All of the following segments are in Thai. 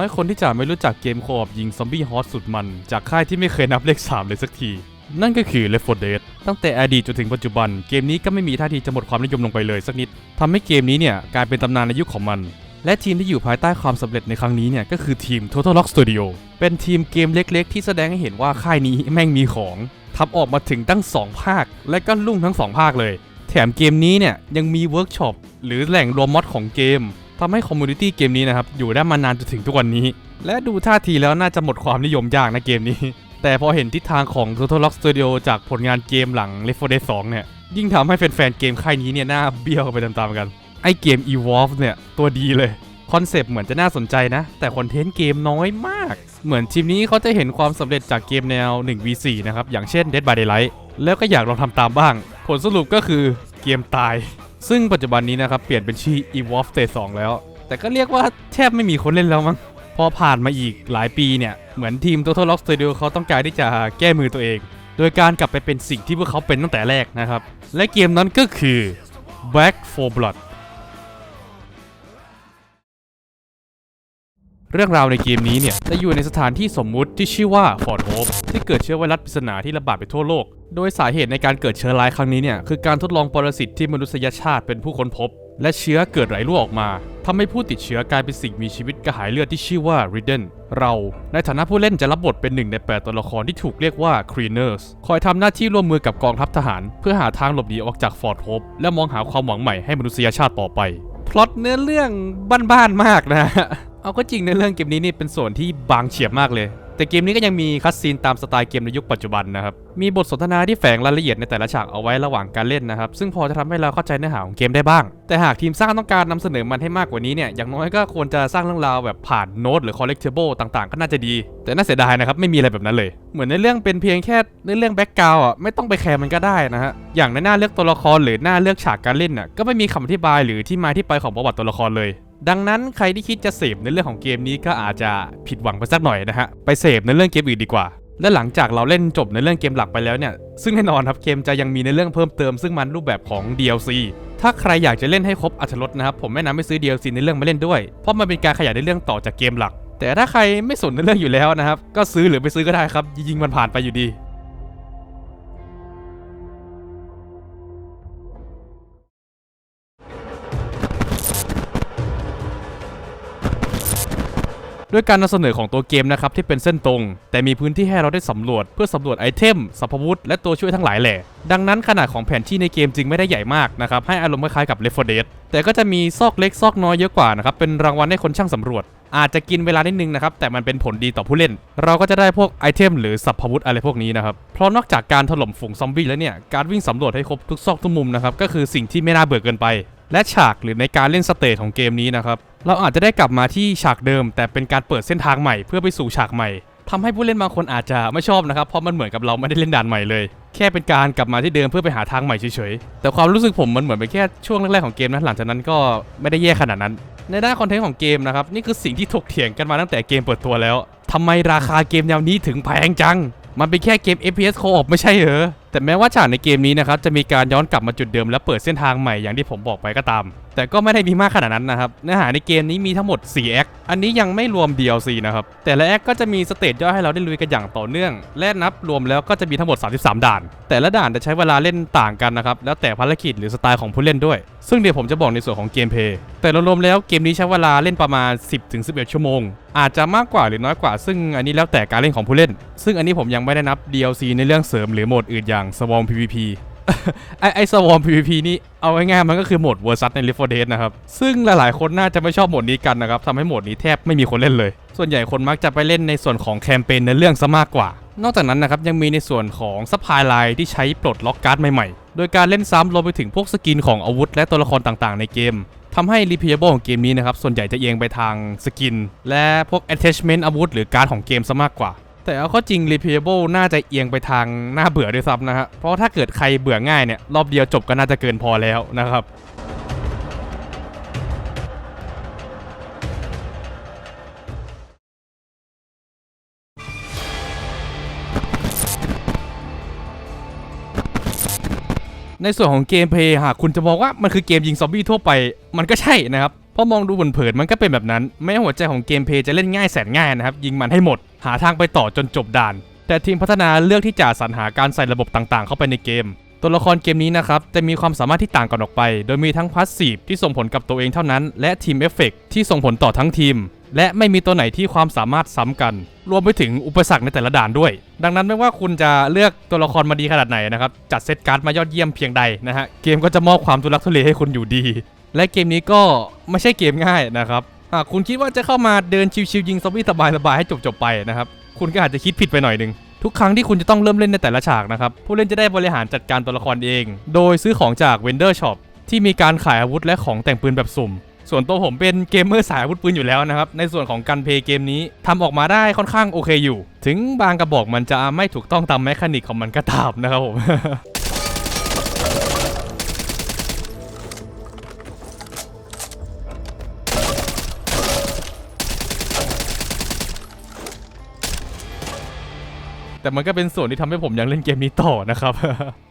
น้อยคนที่จะไม่รู้จักเกมโคออยิงซอมบี้ฮอสสุดมัน จากค่ายที่ไม่เคยนับเลข 3 เลยสักที นั่นก็คือ Left 4 Dead ตั้งแต่อดีตจนถึงปัจจุบัน เกมนี้ก็ไม่มีท่าทีจะหมดความนิยมลงไปเลยสักนิดทำให้เกมนี้เนี่ยกลายเป็นตำนานในยุคของมัน และทีมที่อยู่ภายใต้ความสำเร็จในครั้งนี้เนี่ยก็คือทีม Total Lock Studio เป็นทีมเกมเล็กๆ ที่แสดงให้เห็นว่าค่ายนี้แม่งมีของทำออกมาถึงตั้ง 2 ภาค และก็ลุ่งทั้ง 2 ภาคเลย แถมเกมนี้เนี่ยยังมีเวิร์กช็อปหรือแหล่งรวมมอดของเกม ทำให้คอมมูนิตี้เกมนี้นะครับอยู่ได้มานานจนถึงทุกวันนี้ และดูท่าทีแล้วน่าจะหมดความนิยมยากนะเกมนี้ แต่พอเห็นทิศทางของ Total Lock Studio จากผลงานเกมหลัง Left 4 Dead 2 เนี่ย ยิ่งทำให้แฟนๆเกมค่ายนี้เนี่ยหน้าเบี้ยวไปตามๆกัน ไอเกม Evolve เนี่ยตัวดีเลยคอนเซปต์เหมือนจะน่าสนใจนะ แต่คอนเทนต์เกมน้อยมาก เหมือนทีมนี้เขาจะเห็นความสำเร็จจากเกมแนว 1v4 นะครับอย่างเช่น Dead by Daylight แล้วก็อยากลองทำตามบ้าง ผลสรุปก็คือ เกมตาย ซึ่งปัจจุบันนี้นะครับเปลี่ยนเป็นชื่อ Evolve Stage 2 แล้ว แต่ก็เรียกว่าแทบไม่มีคนเล่นแล้วมั้ง พอผ่านมาอีกหลายปีเนี่ย เหมือนทีม Total Lock Studio เขาต้องการที่จะแก้มือตัวเอง โดยการกลับไปเป็นสิ่งที่พวกเขาเป็นตั้งแต่แรกนะครับ และเกมนั้นก็คือ Back for Blood เรื่องราวในเกมนี้เนี่ยจะอยู่ในสถานที่สมมุติที่ชื่อว่าฟอร์ดโฮปที่เกิดเชื้อไวรัสปริศนาที่ระบาดไปทั่วโลก โดยสาเหตุในการเกิดเชื้อร้ายครั้งนี้เนี่ยคือการทดลองปรสิตที่มนุษยชาติเป็นผู้ค้นพบ และเชื้อเกิดไหลรั่วออกมาทำให้ผู้ติดเชื้อกลายเป็นสิ่งมีชีวิตกระหายเลือดที่ชื่อว่าริดเดนเราในฐานะผู้เล่นจะรับบทเป็นหนึ่งในแปดตัวละครที่ถูกเรียกว่าครีเนอร์สคอยทำหน้าที่ร่วมมือกับกองทัพทหาร เพื่อหาทางหลบหนีออกจากฟอร์ดโฮปและมองหาความหวังใหม่ให้มนุษยชาติต่อไปพล็อตเนื้อเรื่องบ้านๆมากนะ เอาก็จริงในเรื่องเกมนี้นี่เป็นส่วนที่บางเฉียบมากเลย แต่เกมนี้ก็ยังมีคัสซีนตามสไตล์เกมในยุคปัจจุบันนะครับ มีบทสนทนาที่แฝงรายละเอียดในแต่ละฉากเอาไว้ระหว่างการเล่นนะครับ ซึ่งพอจะทำให้เราเข้าใจเนื้อหาของเกมได้บ้าง แต่หากทีมสร้างต้องการนำเสนอมันให้มากกว่านี้เนี่ย อย่างน้อยก็ควรจะสร้างเรื่องราวแบบผ่านโน้ตหรือ collectible ต่างๆ ก็น่าจะดี แต่น่าเสียดายนะครับไม่มีอะไรแบบนั้นเลย เหมือนในเรื่องเป็นเพียงแค่ในเรื่องแบ็กกราวอะไม่ต้องไปแคร์มันก็ได้นะฮะ อย่างในหน้าเลือกตัวละครหรือหน้าเลือกฉากการเล่นน่ะก็ไม่มีคำอธิบายหรือที่มาที่ไปของประวัติตัวละครเลย ดังนั้นใครที่คิดจะเสพในเรื่องของเกมนี้ก็อาจจะผิดหวังไปสักหน่อยนะฮะ ไปเสพในเรื่องเกมอื่นดีกว่า และหลังจากเราเล่นจบในเรื่องเกมหลักไปแล้วเนี่ย ซึ่งแน่นอนครับเกมจะยังมีในเรื่องเพิ่มเติมซึ่งมันรูปแบบของ DLC ถ้าใครอยากจะเล่นให้ครบอรรรสนะครับผมแนะนำให้ซื้อ DLC ในเรื่องมาเล่นด้วย เพราะมันเป็นการขยายในเรื่องต่อจากเกมหลัก แต่ถ้าใครไม่สนในเรื่องอยู่แล้วนะครับ ก็ซื้อหรือไม่ซื้อก็ได้ครับ ยิงมันผ่านไปอยู่ดี ด้วยการนำเสนอของตัวเกมนะครับที่เป็นเส้นตรง แต่มีพื้นที่ให้เราได้สำรวจ เพื่อสำรวจไอเทมสัพวุธและตัวช่วยทั้งหลายแหล่ดังนั้นขนาดของแผนที่ในเกมจึงไม่ได้ใหญ่มากนะครับให้อารมณ์คล้ายๆกับ Left 4 Dead แต่ก็จะมีซอกเล็กซอกน้อยเยอะกว่านะครับเป็นรางวัลให้คนช่างสำรวจ อาจจะกินเวลานิดนึงนะครับแต่มันเป็นผลดีต่อผู้เล่น เราก็จะได้พวกไอเทมหรือสัพวุธอะไรพวกนี้นะครับเพราะนอกจากการถล่มฝูงซอมบี้แล้วเนี่ยการวิ่งสำรวจให้ครบทุกซอกทุกมุมนะครับก็คือสิ่งที่ไม่น่าเบื่อเกินไป และฉากหรือในการเล่นสเตจของเกมนี้นะครับ เราอาจจะได้กลับมาที่ฉากเดิม แต่เป็นการเปิดเส้นทางใหม่เพื่อไปสู่ฉากใหม่ทำให้ผู้เล่นบางคนอาจจะไม่ชอบนะครับ เพราะมันเหมือนกับเราไม่ได้เล่นด่านใหม่เลย แค่เป็นการกลับมาที่เดิมเพื่อไปหาทางใหม่เฉยๆ แต่ความรู้สึกผมมันเหมือนเป็นแค่ช่วงแรกๆของเกมนะหลังจากนั้นก็ไม่ได้แย่ขนาดนั้น ในด้านคอนเทนต์ของเกมนะครับนี่คือสิ่งที่ถกเถียงกันมาตั้งแต่เกมเปิดตัวแล้วทำไมราคาเกมแนวนี้ถึงแพงจัง มันเป็นแค่เกม FPS Co-op ไม่ใช่เหรอ แต่แม้ว่าฉากในเกมนี้นะครับจะมีการย้อนกลับมาจุดเดิมและเปิดเส้นทางใหม่อย่างที่ผมบอกไปก็ตาม แต่ก็ไม่ได้มีมากขนาดนั้นนะครับเนื้อหาในเกมนี้มีทั้งหมด 4 แอค อันนี้ยังไม่รวม DLC นะครับ แต่ละแอคก็จะมีสเตจย่อยให้เราได้ลุยกันอย่างต่อเนื่อง และนับรวมแล้วก็จะมีทั้งหมด 33 ด่าน แต่ละด่านจะใช้เวลาเล่นต่างกันนะครับ แล้วแต่ภารกิจหรือสไตล์ของผู้เล่นด้วย ซึ่งเดี๋ยวผมจะบอกในส่วนของเกมเพลย์ แต่รวมๆแล้วเกมนี้ใช้เวลาเล่นประมาณ 10-11 ชั่วโมง อาจจะมากกว่าหรือน้อยกว่า ซึ่งอันนี้แล้วแต่การเล่นของผู้เล่น ซึ่งอันนี้ผมยังไม่ได้นับ DLC ในเรื่องเสริมหรือโหมดอื่นอย่าง Swarm PVP ไอไอสวอม PVP นี่เอาง่ายๆมันก็คือโหมดเวอร์ซัสใน Left 4 Dead นะครับ ซึ่งหลายๆคนน่าจะไม่ชอบโหมดนี้กันนะครับทำให้โหมดนี้แทบไม่มีคนเล่นเลย ส่วนใหญ่คนมักจะไปเล่นในส่วนของแคมเปญในเรื่องซะมากกว่า นอกจากนั้นนะครับยังมีในส่วนของซัพพลายไลน์ที่ใช้ปลดล็อกการ์ดใหม่ๆ โดยการเล่นซ้ำรวมไปถึงพวกสกินของอาวุธ และตัวละครต่างๆ ในเกมทำให้ replayable ของเกมนี้นะครับส่วนใหญ่จะเอียงไปทางสกิน และพวก attachment อาวุธ หรือการ์ดของเกมซะมากกว่า แต่เอาเข้อจริง replayable น่าจะเอียงไปทางหน้าเบื่อด้วยซ้ำนะฮะ เพราะถ้าเกิดใครเบื่อง่ายเนี่ย รอบเดียวจบก็น่าจะเกินพอแล้วนะครับในส่วนของเกมเพย์หากคุณจะมองว่ามันคือเกมยิงซอมบี้ทั่วไปมันก็ใช่นะครับ เพราะมองดูเผินๆมันก็เป็นแบบนั้น แม้หัวใจของเกมเพย์จะเล่นง่ายแสนง่ายนะครับ ยิงมันให้หมด หาทางไปต่อจนจบด่าน แต่ทีมพัฒนาเลือกที่จะสรรหาการใส่ระบบต่างๆ เข้าไปในเกม ตัวละครเกมนี้นะครับจะมีความสามารถที่ต่างกันออกไป โดยมีทั้งพาสซีฟที่ส่งผลกับตัวเองเท่านั้น และทีมเอฟเฟกที่ส่งผลต่อทั้งทีม และไม่มีตัวไหนที่ความสามารถซ้ำกัน รวมไปถึงอุปสรรคในแต่ละด่านด้วย ดังนั้นไม่ว่าคุณจะเลือกตัวละครมาดีขนาดไหนนะครับจัดเซตการ์ดมายอดเยี่ยมเพียงใดนะฮะเกมก็จะมอบความทุลักทุเลให้คุณอยู่ดี และเกมนี้ก็ไม่ใช่เกมง่ายนะครับ หากคุณคิดว่าจะเข้ามาเดินชิวๆยิงซอมบี้สบายๆให้จบๆไปนะครับ คุณก็อาจจะคิดผิดไปหน่อยหนึงทุกครั้งที่คุณจะต้องเริ่มเล่นในแต่ละฉากนะครับ ผู้เล่นจะได้บริหารจัดการตัวละครเอง โดยซื้อของจาก Vendor Shop ที่มีการขายอาวุธและของแต่งปืนแบบสุ่ม ส่วนตัวผมเป็นเกมเมอร์สายอาวุธปืนอยู่แล้วนะครับ ในส่วนของการเพลย์เกมนี้ทำออกมาได้ค่อนข้างโอเคอยู่ ถึงบางกระบอกมันจะไม่ถูกต้องตามแมคานิกของมันก็ตามนะครับผม แต่มันก็เป็นส่วนที่ทำให้ผมยังเล่นเกมนี้ต่อนะครับ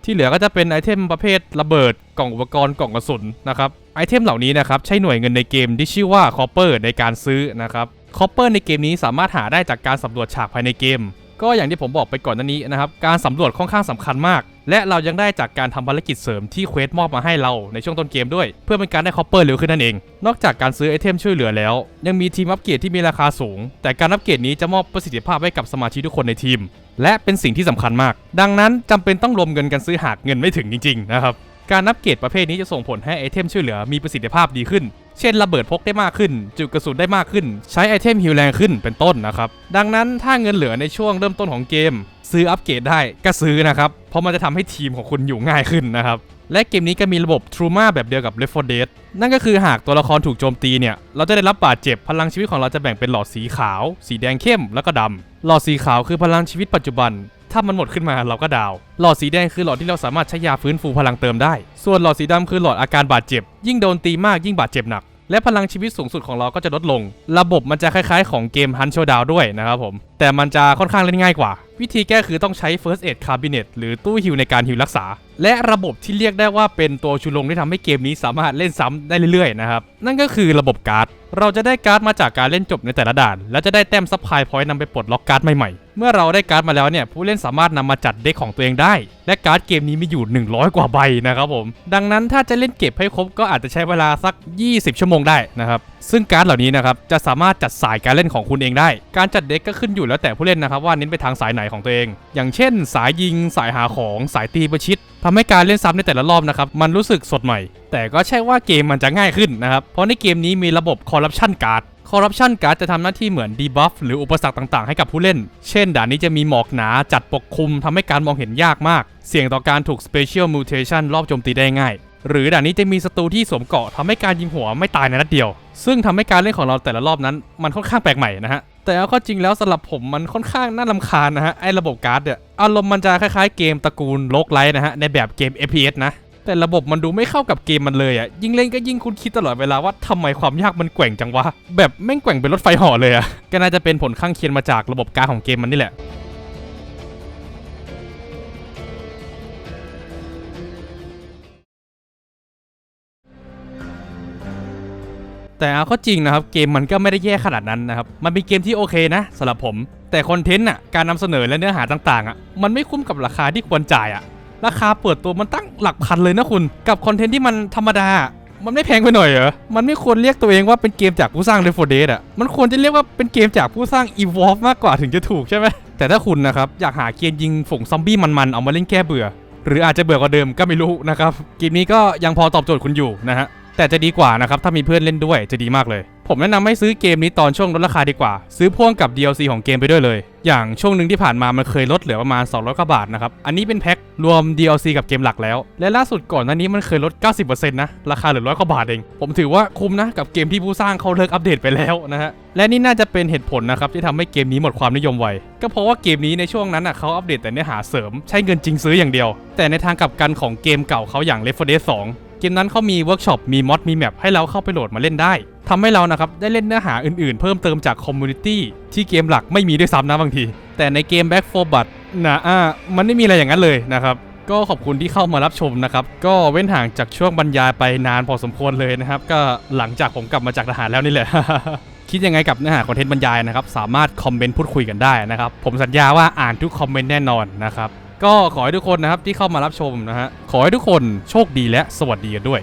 ที่เหลือก็จะเป็นไอเทมประเภทระเบิดกล่องอุปกรณ์กล่องกระสุนนะครับไอเทมเหล่านี้นะครับใช้หน่วยเงินในเกมที่ชื่อว่าคอปเปอร์ในการซื้อนะครับคอปเปอร์ในเกมนี้สามารถหาได้จากการสำรวจฉากภายในเกม ก็อย่างที่ผมบอกไปก่อนหน้านี้นะครับการสำรวจค่อนข้างสำคัญมาก และเรายังได้จากการทำภารกิจเสริมที่เควสมอบมาให้เราในช่วงต้นเกมด้วย เพื่อเป็นการได้คอปเปอร์เร็วขึ้นนั่นเอง นอกจากการซื้อไอเทมช่วยเหลือแล้ว ยังมีทีมอัปเกรดที่มีราคาสูง แต่การอัปเกรดนี้จะมอบประสิทธิภาพให้กับสมาชิกทุกคนในทีม และเป็นสิ่งที่สำคัญมาก ดังนั้นจำเป็นต้องรวมเงินกันซื้อหากเงินไม่ถึงจริงๆนะครับการอับเกรดประเภทนี้จะส่งผลให้ไอเทมช่วยเหลือมีประสิทธิภาพดีขึ้น เช่น ระเบิดพกได้มากขึ้น จุดกระสุนได้มากขึ้น ใช้ไอเทมฮิวแรงขึ้นเป็นต้นนะครับ ดังนั้นถ้าเงินเหลือในช่วงเริ่มต้นของเกม ซื้ออัปเกรดได้ก็ซื้อนะครับ เพราะมันจะทำให้ทีมของคุณอยู่ง่ายขึ้นนะครับ และเกมนี้ก็มีระบบทรูมาแบบเดียวกับ Left 4 Dead นั่นก็คือหากตัวละครถูกโจมตีเนี่ย เราจะได้รับบาดเจ็บพลังชีวิตของเราจะแบ่งเป็นหลอดสีขาว สีแดงเข้มแล้วก็ดำ หลอดสีขาวคือพลังชีวิตปัจจุบัน ถ้ามันหมดขึ้นมาเราก็ดาว หลอดสีแดงคือหลอดที่เราสามารถใช้ยาฟื้นฟูพลังเติมได้ ส่วนหลอดสีดำคือหลอดอาการบาดเจ็บ ยิ่งโดนตีมากยิ่งบาดเจ็บหนัก และพลังชีวิตสูงสุดของเราก็จะลดลง ระบบมันจะคล้ายๆของเกม Hunt Showdown ด้วยนะครับผม แต่มันจะค่อนข้างเล่นง่ายกว่า วิธีแก้คือต้องใช้ First Aid Cabinet หรือตู้ฮิวในการฮิวรักษา และระบบที่เรียกได้ว่าเป็นตัวชูโรงที่ทำให้เกมนี้สามารถเล่นซ้ำได้เรื่อยๆนะครับ นั่นก็คือระบบการ์ด เราจะได้การ์ดมาจากการเล่นจบในแต่ละด่าน และจะได้แต้มซับพลายพอยต์นำไปปลดล็อกการ์ดใหม่ๆ เมื่อเราได้การ์ดมาแล้วเนี่ยผู้เล่นสามารถนำมาจัดเด็กของตัวเองได้ และการ์ดเกมนี้มีอยู่ 100 กว่าใบนะครับผม ดังนั้นถ้าจะเล่นเก็บให้ครบก็อาจจะใช้เวลาสัก 20 ชั่วโมงได้นะครับซึ่งการ์ดเหล่านี้นะครับจะสามารถจัดสายการเล่นของคุณเองได้ การจัดเด็กก็ขึ้นอยู่แล้วแต่ผู้เล่นนะครับว่าเน้นไปทางสายไหนของตัวเอง อย่างเช่น สายยิง สายหาของสายตีประชิดทำให้การเล่นซ้ำในแต่ละรอบนะครับมันรู้สึกสดใหม่ แต่ก็ใช่ว่าเกมมันจะง่ายขึ้นนะครับเพราะในเกมนี้มีระบบคอร์รัปชันการ์ด คอร์รัปชันการ์ดจะทำหน้าที่เหมือนดีบัฟหรืออุปสรรคต่างๆ ให้กับผู้เล่น เช่น ด่านนี้จะมีหมอกหนาจัดปกคลุมทำให้การมองเห็นยากมาก เสี่ยงต่อการถูก Special Mutation รอบโจมตีได้ง่าย หรือด่านนี้จะมีศัตรูที่สวมเกราะทำให้การยิงหัวไม่ตายในนัดเดียว ซึ่งทำให้การเล่นของเราแต่ละรอบนั้น มันค่อนข้างแปลกใหม่นะฮะแต่เอาข้อจริงแล้วสำหรับผมมันค่อนข้างน่าลำคาญนะฮะไอ้ระบบการ์ดเนี่ยอารมณ์มันจะคล้ายๆเกมตระกูลโลกไลท์นะฮะในแบบเกม FPS นะ แต่ระบบมันดูไม่เข้ากับเกมมันเลยอะยิ่งเล่นก็ยิ่งคุณคิดตลอดเวลาว่าทำไมความยากมันแกว่งจังวะ แบบแม่งแกว่งเป็นรถไฟเหอเลยอะก็น่าจะเป็นผลข้างเคียงมาจากระบบการของเกมมันนี่แหละแต่เอาเข้อจริงนะครับเกมมันก็ไม่ได้แย่ขนาดนั้นนะครับ มันเป็นเกมที่โอเคนะสำหรับผม แต่คอนเทนต์อะการนำเสนอและเนื้อหาต่างๆอะมันไม่คุ้มกับราคาที่ควรจ่ายอะ ราคาเปิดตัวมันตั้งหลักพันเลยนะคุณ กับคอนเทนต์ที่มันธรรมดา มันไม่แพงไปหน่อยเหรอ มันไม่ควรเรียกตัวเองว่าเป็นเกมจากผู้สร้าง Left 4 Dead อะ มันควรจะเรียกว่าเป็นเกมจากผู้สร้าง Evolve มากกว่าถึงจะถูกใช่ไหม แต่ถ้าคุณนะครับ อยากหาเกมยิงฝงซอมบี้มันๆเอามาเล่นแก้เบื่อ หรืออาจจะเบื่อกว่าเดิมก็ไม่รู้นะครับ เกมนี้ก็ยังพอตอบโจทย์คุณอยู่นะฮะ แต่จะดีกว่านะครับถ้ามีเพื่อนเล่นด้วยจะดีมากเลย ผมแนะนำให้ซื้อเกมนี้ตอนช่วงลดราคาดีกว่า ซื้อพ่วงกับ DLC ของเกมไปด้วยเลย อย่างช่วงหนึ่งที่ผ่านมามันเคยลดเหลือประมาณ200กว่าบาทนะครับ อันนี้เป็นแพ็ครวม DLC กับเกมหลักแล้ว และล่าสุดก่อนหน้านี้มันเคยลด 90%นะ ราคาเหลือร้อยกว่าบาทเอง ผมถือว่าคุ้มนะกับเกมที่ผู้สร้างเขาเลิกอัปเดตไปแล้วนะฮะ และนี่น่าจะเป็นเหตุผลนะครับที่ทำให้เกมนี้หมดความนิยมไว ก็เพราะว่าเกมนี้ในช่วงนั้นอะเขาอัปเดตแต่เนื้อหาเสริม ใช้เงินจริงซื้ออย่างเดียว แต่ในทางกลับกันของเกมเก่าเขาอย่าง Left 4 Dead 2 เกมนั้นเขามีเวิร์กช็อปมีมอดมีแมปให้เราเข้าไปโหลดมาเล่นได้ทำให้เรานะครับได้เล่นเนื้อหาอื่นๆ เพิ่มเติมจากคอมมูนิตี้ที่เกมหลักไม่มีด้วยซ้ำนะบางที แต่ในเกม Back 4 Blood นะอ่ามันไม่มีอะไรอย่างนั้นเลยนะครับก็ขอบคุณที่เข้ามารับชมนะครับ ก็เว้นห่างจากช่วงบรรยายไปนานพอสมควรเลยนะครับ ก็หลังจากผมกลับมาจากทหารแล้วนี่แหละ คิดยังไงกับเนื้อหาคอนเทนต์บรรยายนะครับ สามารถคอมเมนต์พูดคุยกันได้นะครับ ผมสัญญาว่าอ่านทุกคอมเมนต์แน่นอนนะครับ ก็ขอให้ทุกคนนะครับที่เข้ามารับชมนะฮะขอให้ทุกคนโชคดีและสวัสดีกันด้วย